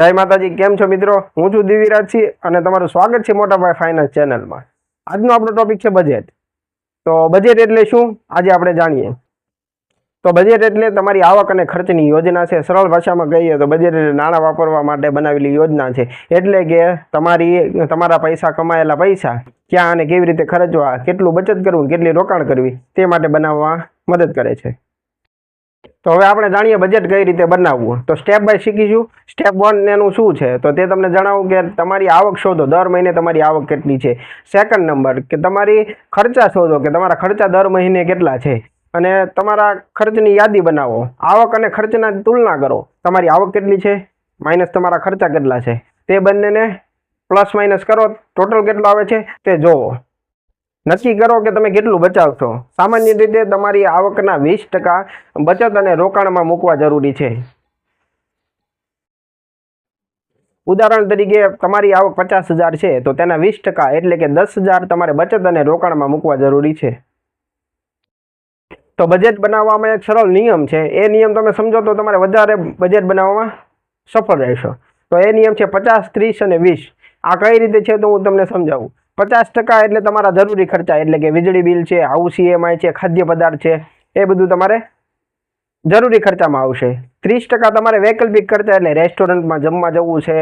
જય માતાજી, કેમ છો મિત્રો? હું છું દિવ્યરાજસિંહ અને તમારું સ્વાગત છે મોટાભાઈ ફાઇનાન્સ ચેનલમાં આજનો આપણો ટોપિક છે બજેટ તો બજેટ એટલે શું? આજે આપણે જાણીએ. તો બજેટ એટલે તમારી આવક અને ખર્ચની યોજના છે. સરળ ભાષામાં કહીએ તો બજેટ એટલે નાણાં વાપરવા માટે બનાવેલી યોજના છે. એટલે કે તમારી તમારા પૈસા કમાયેલા પૈસા ક્યાં અને કેવી રીતે ખર્ચવા, કેટલું બચત કરવું, કેટલી રોકાણ કરવી, તે માટે બનાવવા મદદ કરે છે. તો હવે આપણે જાણીએ બજેટ કઈ રીતે બનાવવું. તો સ્ટેપ બાય શીખીશું. સ્ટેપ વન એનું શું છે? તો તે તમને જણાવું કે તમારી આવક શોધો. દર મહિને તમારી આવક કેટલી છે? સેકન્ડ નંબર કે તમારી ખર્ચા શોધો કે તમારા ખર્ચા દર મહિને કેટલા છે? અને તમારા ખર્ચની યાદી બનાવો. આવક અને ખર્ચના તુલના કરો. તમારી આવક કેટલી છે? માઇનસ તમારા ખર્ચા કેટલા છે? તે બંનેને પ્લસ માઇનસ કરો. ટોટલ કેટલો આવે છે? તે જોવો. નક્કી કરો કે તમે કેટલું બચાવશો. સામાન્ય રીતે તમારી આવકના વીસ ટકા બચત અને રોકાણમાં મૂકવા જરૂરી છે. ઉદાહરણ તરીકે, તમારી આવક પચાસ હજાર છે, તો તેના વીસ ટકા એટલે કે દસ હજાર તમારે બચત અને રોકાણમાં મૂકવા જરૂરી છે. તો બજેટ બનાવવામાં એક સરળ નિયમ છે. એ નિયમ તમે સમજો તો તમારે વધારે બજેટ બનાવવામાં સફળ રહેશો. તો એ નિયમ છે પચાસ, ત્રીસ અને વીસ. આ કઈ રીતે છે તો હું તમને સમજાવું. પચાસ ટકા એટલે તમારા જરૂરી ખર્ચા, એટલે કે વીજળી બિલ છે હાઉસ ઈએમઆઈ છે, ખાદ્ય પદાર્થ છે, એ બધું તમારે જરૂરી ખર્ચામાં આવશે. ત્રીસ ટકા તમારે વૈકલ્પિક ખર્ચા, એટલે રેસ્ટોરન્ટમાં જમવા જવું છે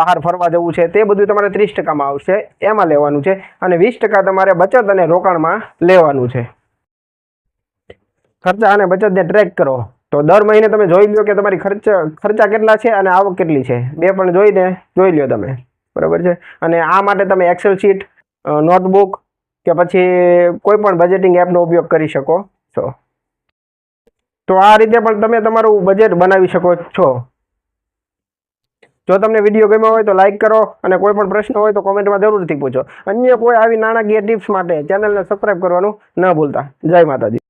બહાર ફરવા જવું છે, તે બધું તમારે ત્રીસ ટકામાં આવશે, એમાં લેવાનું છે, અને વીસ ટકા તમારે બચત અને રોકાણમાં લેવાનું છે. ખર્ચા અને બચતને ટ્રેક કરો. તો દર મહિને તમે જોઈ લો કે તમારી ખર્ચ, ખર્ચા કેટલા છે અને આવક કેટલી છે. બે પણ જોઈને જોઈ લ્યો તમે. બરાબર છે? અને આ માટે તમે એક્સેલ શીટ નોટબુક કે પછી કોઈ પણ બજેટિંગ એપનો ઉપયોગ કરી શકો છો. તો આ રીતે પણ તમે તમારું બજેટ બનાવી શકો છો. જો તમને વીડિયો ગમ્યો હોય તો લાઇક કરો અને કોઈ પણ પ્રશ્ન હોય તો કોમેન્ટમાં જરૂરથી પૂછો. અન્ય કોઈ આવી નાણાકીય ટિપ્સ માટે ચેનલને સબસ્ક્રાઈબ કરવાનું ન ભૂલતા. જય માતાજી.